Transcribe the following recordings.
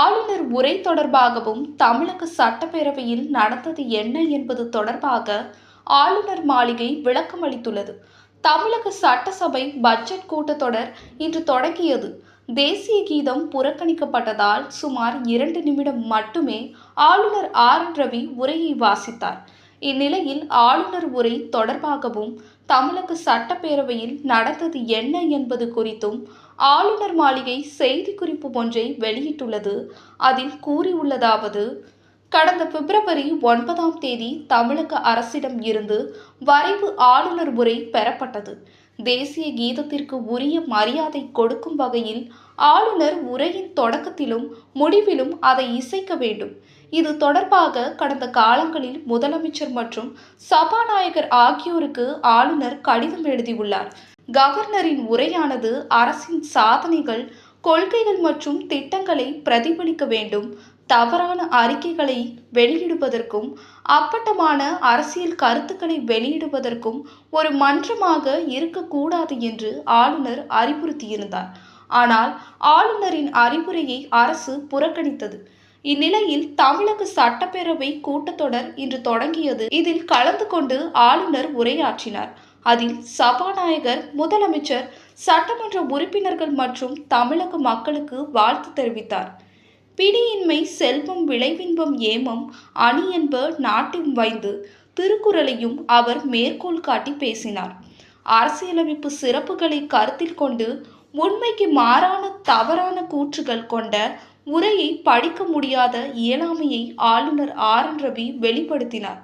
ஆளுநர் உரை தொடர்பாகவும் தமிழக சட்டப்பேரவையில் நடந்தது என்ன என்பது தொடர்பாக ஆளுநர் மாளிகை விளக்கம் அளித்துள்ளது. தமிழக சட்டசபை பட்ஜெட் கூட்டத்தொடர் இன்று தொடங்கியது. தேசிய கீதம் புறக்கணிக்கப்பட்டதால் சுமார் இரண்டு நிமிடம் மட்டுமே ஆளுநர் ஆர் ரவி உரையை வாசித்தார். இந்நிலையில் ஆளுநர் உரை தொடர்பாகவும் தமிழக சட்டப்பேரவையில் நடந்தது என்ன என்பது குறித்தும் ஆளுநர் மாளிகை செய்திக்குறிப்பு ஒன்றை வெளியிட்டுள்ளது. அதில் கூறியுள்ளதாவது கடந்த பிப்ரவரி ஒன்பதாம் தேதி தமிழக அரசிடம் இருந்து வரைவு ஆளுநர் உரை பெறப்பட்டது. தேசிய கீதத்திற்கு உரிய மரியாதை கொடுக்கும் வகையில் ஆளுநர் உரையின் தொடக்கத்திலும் முடிவிலும் அதை இசைக்க வேண்டும். இது தொடர்பாக கடந்த காலங்களில் முதலமைச்சர் மற்றும் சபாநாயகர் ஆகியோருக்கு ஆளுநர் கடிதம் எழுதியுள்ளார். கவர்னரின் உரையானது அரசின் சாதனைகள் கொள்கைகள் மற்றும் திட்டங்களை பிரதிபலிக்க வேண்டும். தவறான அறிக்கைகளை வெளியிடுவதற்கும் அப்பட்டமான அரசியல் கருத்துக்களை வெளியிடுவதற்கும் ஒரு மன்றமாக இருக்கக்கூடாது என்று ஆளுநர் அறிவுறுத்தியிருந்தார். ஆனால் ஆளுநரின் அறிவுரையை அரசு புறக்கணித்தது. இந்நிலையில் தமிழக சட்டப்பேரவை கூட்டத்தொடர் இன்று தொடங்கியது. இதில் கலந்து கொண்டு ஆளுநர் உரையாற்றினார். அதில் சபாநாயகர் முதலமைச்சர் சட்டமன்ற உறுப்பினர்கள் மற்றும் தமிழக மக்களுக்கு வாழ்த்து தெரிவித்தார். பிடியின்மை செல்வம் விளைவின்பம் ஏமம் அணி என்ப நாட்டின் வைந்து திருக்குறளையும் அவர் மேற்கோள் காட்டி பேசினார். அரசியலமைப்பு சிறப்புகளை கருத்தில் கொண்டு உண்மைக்கு மாறான தவறான கூற்றுகள் கொண்ட உரையை படிக்க முடியாத இயலாமையை ஆளுநர் ஆர் என் ரவி வெளிப்படுத்தினார்.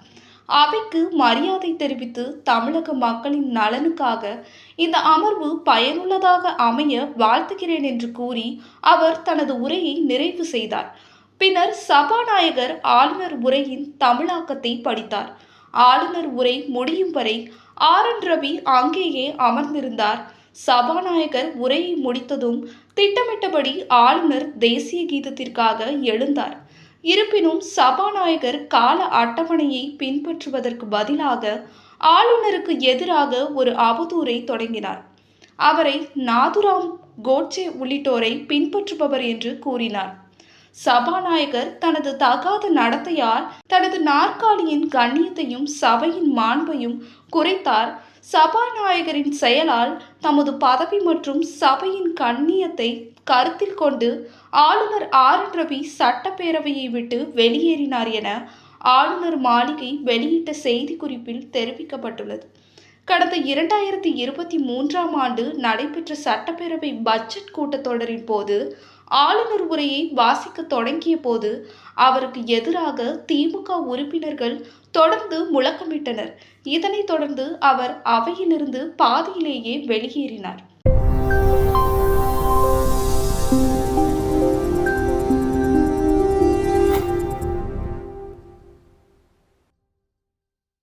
அவைக்கு மரியாதை தெரிவித்து தமிழக மக்களின் நலனுக்காக இந்த அமர்வு பயனுள்ளதாக அமைய வாழ்த்துகிறேன் என்று கூறி அவர் தனது உரையை நிறைவு செய்தார். பின்னர் சபாநாயகர் ஆளுநர் உரையின் தமிழாக்கத்தை படித்தார். ஆளுநர் உரை முடியும் வரை ஆர் என் ரவி அங்கேயே அமர்ந்திருந்தார். சபாநாயகர் உரையை முடித்ததும் திட்டமிட்டபடி ஆளுநர் தேசிய கீதத்திற்காக எழுந்தார். இருப்பினும் சபாநாயகர் கால அட்டவணையை பின்பற்றுவதற்கு பதிலாக ஆளுநருக்கு எதிராக ஒரு அவதூறை தொடங்கினார். அவரை நாதுராம் கோட்சே உள்ளிட்டோரை பின்பற்றுபவர் என்று கூறினார். சபாநாயகர் தனது தகாத நடத்தையால் தனது நாற்காலியின் கண்ணியத்தையும் சபையின் மாண்பையும் குறைத்தார். சபாநாயகரின் செயலால் தமது பதவி மற்றும் சபையின் கண்ணியத்தை கருத்தில் கொண்டு ஆளுநர் ஆர். என். ரவி சட்டப்பேரவையை விட்டு வெளியேறினார் என ஆளுநர் மாளிகை வெளியிட்ட செய்திக்குறிப்பில் தெரிவிக்கப்பட்டுள்ளது. கடந்த இரண்டாயிரத்தி இருபத்தி மூன்றாம் ஆண்டு நடைபெற்ற சட்டப்பேரவை பட்ஜெட் கூட்டத்தொடரின் போது ஆளுநர் உரையை வாசிக்க தொடங்கிய போது அவருக்கு எதிராக திமுக உறுப்பினர்கள் தொடர்ந்து முழக்கமிட்டனர். இதனைத் தொடர்ந்து அவர் அவையிலிருந்து பாதியிலேயே வெளியேறினார்.